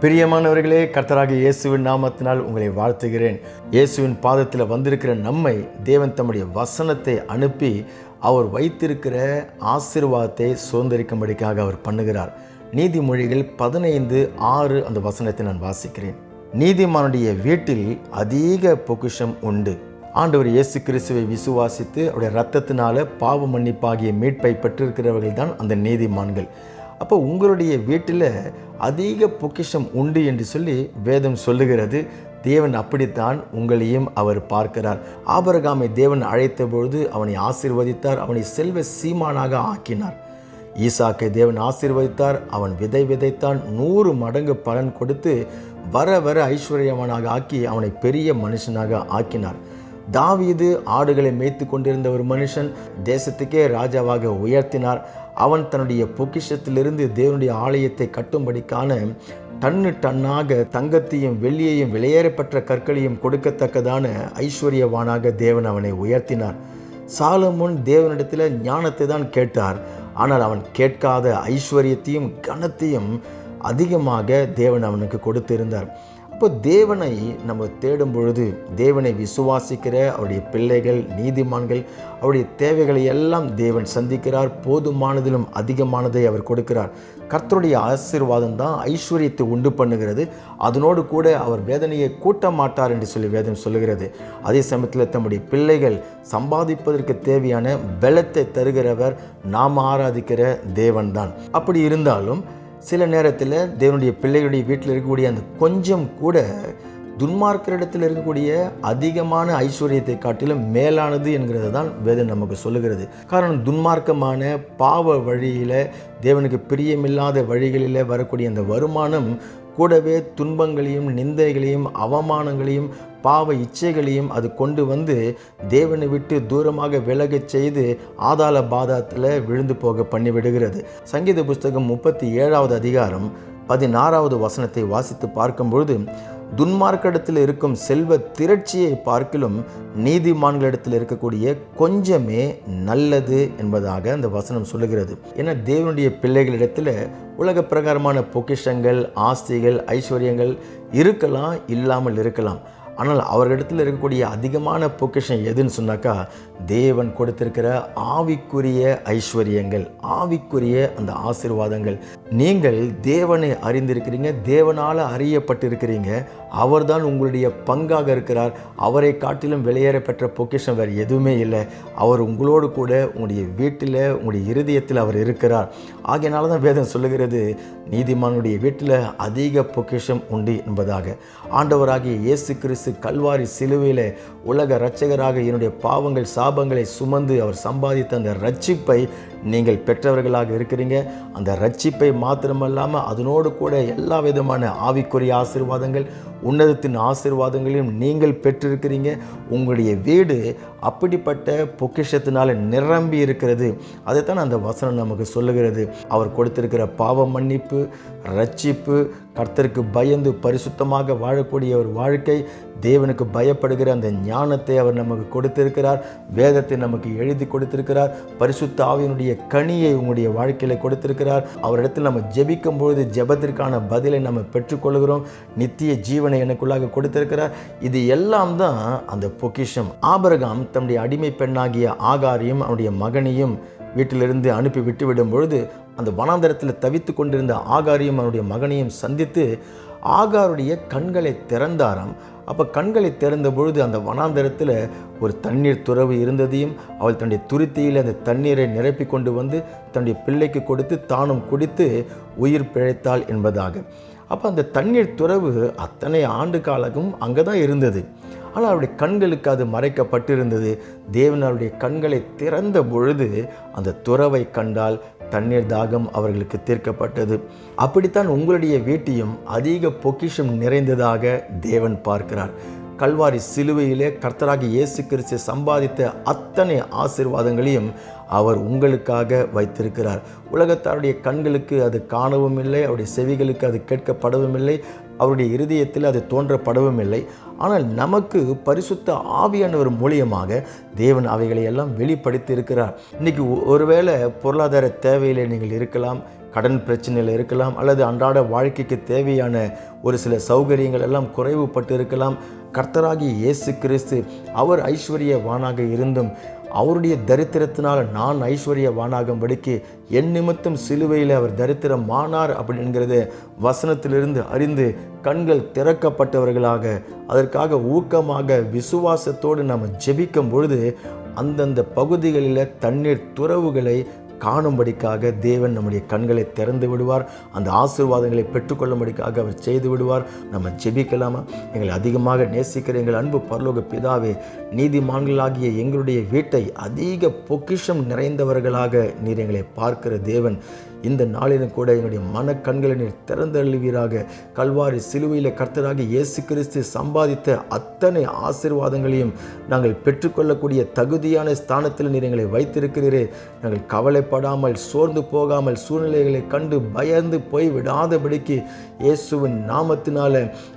பிரியமானவர்களே கர்த்தராக இயேசுவின் நாமத்தினால் உங்களை வாழ்த்துகிறேன். இயேசுவின் பாதத்தில் வந்திருக்கிற நம்மை தேவன் தம்முடைய வசனத்தை அனுப்பி அவர் வைத்திருக்கிற ஆசிர்வாதத்தை சுதந்திரிக்கும்படிக்காக அவர் பண்ணுகிறார். நீதிமொழிகள் பதினைந்து ஆறு அந்த வசனத்தை நான் வாசிக்கிறேன். நீதிமானுடைய வீட்டில் அதிக பொக்கிஷம் உண்டு. ஆண்டவர் இயேசு கிறிஸ்துவை விசுவாசித்து அவருடைய ரத்தத்தினால பாவ மன்னிப்பாகிய மீட்பை பெற்றிருக்கிறவர்கள் தான் அந்த நீதிமான்கள். அப்போ உங்களுடைய வீட்டில் அதிக பொக்கிஷம் உண்டு என்று சொல்லி வேதம் சொல்லுகிறது. தேவன் அப்படித்தான் உங்களையும் அவர் பார்க்கிறார். ஆபரகாமை தேவன் அழைத்த பொழுது அவனை ஆசிர்வதித்தார் அவனை செல்வ சீமானாக ஆக்கினார். ஈசாக்கை தேவன் ஆசிர்வதித்தார் அவன் விதை விதைத்தான் நூறு மடங்கு பலன் கொடுத்து வர வர ஐஸ்வர்யவனாக ஆக்கி அவனை பெரிய மனுஷனாக ஆக்கினார். தாவீது ஆடுகளை மேய்த்து கொண்டிருந்த ஒரு மனுஷன் தேசத்துக்கே ராஜாவாக உயர்த்தினார். அவன் தன்னுடைய பொக்கிஷத்திலிருந்து தேவனுடைய ஆலயத்தை கட்டும்படிக்கான டன்னு டன்னாக தங்கத்தையும் வெள்ளியையும் விலையேறப்பட்ட கற்களையும் கொடுக்கத்தக்கதான ஐஸ்வர்யவானாக தேவன் அவனை உயர்த்தினார். சாலமுன் தேவனிடத்தில் ஞானத்தை தான் கேட்டார். ஆனால் அவன் கேட்காத ஐஸ்வர்யத்தையும் கனத்தையும் அதிகமாக தேவன் அவனுக்கு கொடுத்திருந்தார். அப்போ தேவனை நம்ம தேடும் பொழுது தேவனை விசுவாசிக்கிற அவருடைய பிள்ளைகள் நீதிமான்கள் அவருடைய தேவைகளை எல்லாம் தேவன் சந்திக்கிறார். போதுமானதிலும் அதிகமானதை அவர் கொடுக்கிறார். கர்த்தருடைய ஆசீர்வாதம் தான் ஐஸ்வர்யத்தை உண்டு பண்ணுகிறது. அதனோடு கூட அவர் வேதனையை கூட்ட மாட்டார் என்று சொல்லி வேதம் சொல்லுகிறது. அதே சமயத்தில் தம்முடைய பிள்ளைகள் சம்பாதிப்பதற்கு தேவையான பலத்தை தருகிறவர் நாம் ஆராதிக்கிற தேவன்தான் அப்படி இருந்தாலும் சில நேரத்தில் தேவனுடைய பிள்ளைகளுடைய வீட்டில் இருக்கக்கூடிய அந்த கொஞ்சம் கூட துன்மார்க்கரிடத்தில் இருக்கக்கூடிய அதிகமான ஐஸ்வர்யத்தை காட்டிலும் மேலானது என்கிறது தான் வேதம் நமக்கு சொல்லுகிறது. காரணம் துன்மார்க்கமான பாவ வழியில் தேவனுக்கு பிரியமில்லாத வழிகளில் வரக்கூடிய அந்த வருமானம் கூடவே துன்பங்களையும் நிந்தைகளையும் அவமானங்களையும் பாவ இச்சைகளையும் அது கொண்டு வந்து தேவனை விட்டு தூரமாக விலகச் செய்து ஆதாள பாதத்தில் விழுந்து போக பண்ணிவிடுகிறது. சங்கீத புஸ்தகம் முப்பத்தி ஏழாவது அதிகாரம் பதினாறாவது வசனத்தை வாசித்து பார்க்கும்பொழுது துன்மார்க்கிடத்தில் இருக்கும் செல்வ திரட்சியை பார்க்கிலும் நீதிமான்களிடத்தில் இருக்கக்கூடிய கொஞ்சமே நல்லது என்பதாக அந்த வசனம் சொல்லுகிறது. ஏன்னா தேவனுடைய பிள்ளைகளிடத்தில் உலக பிரகாரமான பொக்கிஷங்கள் ஆஸ்திகள் ஐஸ்வர்யங்கள் இருக்கலாம் இல்லாமல் இருக்கலாம். ஆனால் அவர்களிடத்தில் இருக்கக்கூடிய அதிகமான பொக்கிஷன் எதுன்னு சொன்னாக்கா தேவன் கொடுத்திருக்கிற ஆவிக்குரிய ஐஸ்வர்யங்கள் ஆவிக்குரிய அந்த ஆசிர்வாதங்கள். நீங்கள் தேவனை அறிந்திருக்கிறீங்க தேவனால் அறியப்பட்டிருக்கிறீங்க. அவர்தான் உங்களுடைய பங்காக இருக்கிறார். அவரை காட்டிலும் வெளியேற பெற்ற பொக்கிஷம் வேறு எதுவுமே இல்லை. அவர் உங்களோடு கூட உங்களுடைய வீட்டில் உங்களுடைய இருதயத்தில் அவர் இருக்கிறார். ஆகையினால தான் வேதம் சொல்லுகிறது நீதிமானுடைய வீட்டில் அதிக பொக்கிஷம் உண்டு என்பதாக. ஆண்டவராகிய இயேசு கிறிஸ்து கல்வாரி சிலுவையில் உலக இரட்சகராக என்னுடைய பாவங்கள் சாபங்களை சுமந்து அவர் சம்பாதித்த அந்த ரட்சிப்பை நீங்கள் பெற்றவர்களாக இருக்கிறீங்க. அந்த ரட்சிப்பை மாத்திரமல்லாமல் அதனோடு கூட எல்லா விதமான ஆவிக்குரிய ஆசீர்வாதங்கள் உன்னதத்தின் ஆசீர்வாதங்களையும் நீங்கள் பெற்றிருக்கிறீங்க. உங்களுடைய வீடு அப்படிப்பட்ட பொக்கிஷத்தினால் நிரம்பி இருக்கிறது. அதைத்தான் அந்த வசனம் நமக்கு சொல்லுகிறது. அவர் கொடுத்திருக்கிற பாவ மன்னிப்பு ரட்சிப்பு கர்த்தருக்கு பயந்து பரிசுத்தமாக வாழக்கூடிய ஒரு வாழ்க்கை தேவனுக்கு பயப்படுகிற அந்த ஞானத்தை அவர் நமக்கு கொடுத்திருக்கிறார். வேதத்தை நமக்கு எழுதி கொடுத்திருக்கிறார். பரிசுத்த ஆவியினுடைய கனியை உங்களுடைய வாழ்க்கையில் கொடுத்திருக்கிறார். அவரிடத்தில் நம்ம ஜெபிக்கும் பொழுது ஜெபத்திற்கான பதிலை நம்ம பெற்றுக்கொள்கிறோம். நித்திய ஜீவனை எனக்குள்ளாக கொடுத்திருக்கிறார். இது எல்லாம் தான் அந்த பொக்கிஷம். ஆபரகாம் தன்னுடைய அடிமை பெண்ணாகிய ஆகாரையும் அவனுடைய மகனையும் வீட்டிலிருந்து அனுப்பி விட்டுவிடும் பொழுது அந்த வனாந்தரத்தில் தவித்து கொண்டிருந்த ஆகாரையும் அவனுடைய மகனையும் சந்தித்து ஆகாருடைய கண்களை திறந்தாராம். அப்போ கண்களை திறந்த பொழுது அந்த வனாந்தரத்தில் ஒரு தண்ணீர் துறவு இருந்ததையும் அவள் தன்னுடைய துருத்தியில் அந்த தண்ணீரை நிரப்பி கொண்டு வந்து தன்னுடைய பிள்ளைக்கு கொடுத்து தானும் குடித்து உயிர் பிழைத்தாள் என்பதாக. அப்போ அந்த தண்ணீர் துறவு அத்தனை ஆண்டு காலமும் அங்கே தான் இருந்தது. ஆனால் அவருடைய கண்களுக்கு அது மறைக்கப்பட்டிருந்தது. தேவன் அவருடைய கண்களை திறந்த பொழுது அந்த துறவை கண்டால் தண்ணீர் தாகம் அவர்களுக்கு தீர்க்கப்பட்டது. அப்படித்தான் உங்களுடைய வீட்டையும் அதிக பொக்கிஷம் நிறைந்ததாக தேவன் பார்க்கிறார். கல்வாரி சிலுவையிலே கர்த்தராகி இயேசு கிறிஸ்து சம்பாதித்த அத்தனை ஆசீர்வாதங்களையும் அவர் உங்களுக்காக வைத்திருக்கிறார். உலகத்தாருடைய கண்களுக்கு அது காணவும் இல்லை அவருடைய செவிகளுக்கு அது கேட்கப்படவும் இல்லை அவருடைய இருதயத்தில் அது தோன்றப்படவும் இல்லை. ஆனால் நமக்கு பரிசுத்த ஆவியானவர் மூலியமாக தேவன் அவைகளை எல்லாம் வெளிப்படுத்தி இருக்கிறார் இன்னைக்கு ஒருவேளை பொருளாதார தேவையில் நீங்கள் இருக்கலாம் கடன் பிரச்சனையில் இருக்கலாம் அல்லது அன்றாட வாழ்க்கைக்கு தேவையான ஒரு சில சௌகரியங்கள் எல்லாம் குறைவுபட்டு இருக்கலாம் கர்த்தராகி இயேசு கிறிஸ்து அவர் ஐஸ்வர்யவானாக இருந்தும் அவருடைய தரித்திரத்தினால் நான் ஐஸ்வர்யவானாகும்படிக்கு என் நிமித்தம் சிலுவையில் அவர் தரித்திரமானார் அப்படிங்கிறது வசனத்திலிருந்து அறிந்து கண்கள் திறக்கப்பட்டவர்களாக அதற்காக ஊக்கமாக விசுவாசத்தோடு நாம் ஜெபிக்கும் பொழுது அந்தந்த பகுதிகளில் தண்ணீர் துறவுகளை காணும்படிக்காக தேவன் நம்முடைய கண்களை திறந்து விடுவார். அந்த ஆசீர்வாதங்களை பெற்றுக்கொள்ளும்படிக்காக அவர் செய்து விடுவார். நம்ம ஜெபிக்கலாமா? எங்களை அதிகமாக நேசிக்கிற எங்கள் அன்பு பரலோக பிதாவே நீதிமான்களாகிய எங்களுடைய வீட்டை அதிக பொக்கிஷம் நிறைந்தவர்களாக நீர் எங்களை பார்க்கிற தேவன். இந்த நாளிலும் கூட என்னுடைய மனக்கண்களை நீர் திறந்தழுவீராக கல்வாரி சிலுவையில் கர்த்தராக இயேசு கிறிஸ்து சம்பாதித்த அத்தனை ஆசீர்வாதங்களையும் நாங்கள் பெற்றுக்கொள்ளக்கூடிய தகுதியான ஸ்தானத்தில் நீர் எங்களை வைத்திருக்கிறீரே. நாங்கள் கவலைப்படாமல் சோர்ந்து போகாமல் சூழ்நிலைகளை கண்டு பயந்து போய் விடாதபடிக்கு இயேசுவின் நாமத்தினால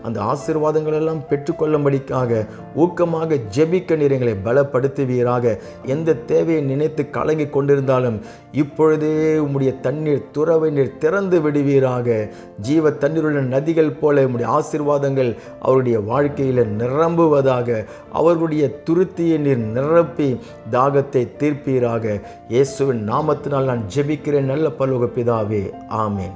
அந்த ஆசீர்வாதங்களெல்லாம் பெற்றுக்கொள்ளும்படிக்காக ஊக்கமாக ஜெபிக்க நீர் எங்களை பலப்படுத்துவீராக. எந்த தேவையை நினைத்து கலங்கி கொண்டிருந்தாலும் இப்பொழுதே உம்முடைய தண்ணீர் துறவை நீர் திறந்து விடுவீராக. ஜீவ தண்ணீருள்ள நதிகள் போல உடைய ஆசீர்வாதங்கள் அவருடைய வாழ்க்கையில் நிரம்புவதாக. அவர்களுடைய துருத்தியை நீர் நிரப்பி தாகத்தை தீர்ப்பீராக. இயேசுவின் நாமத்தினால் நான் ஜெபிக்கிறேன். நல்ல பல்லுக பிதாவே. ஆமேன்.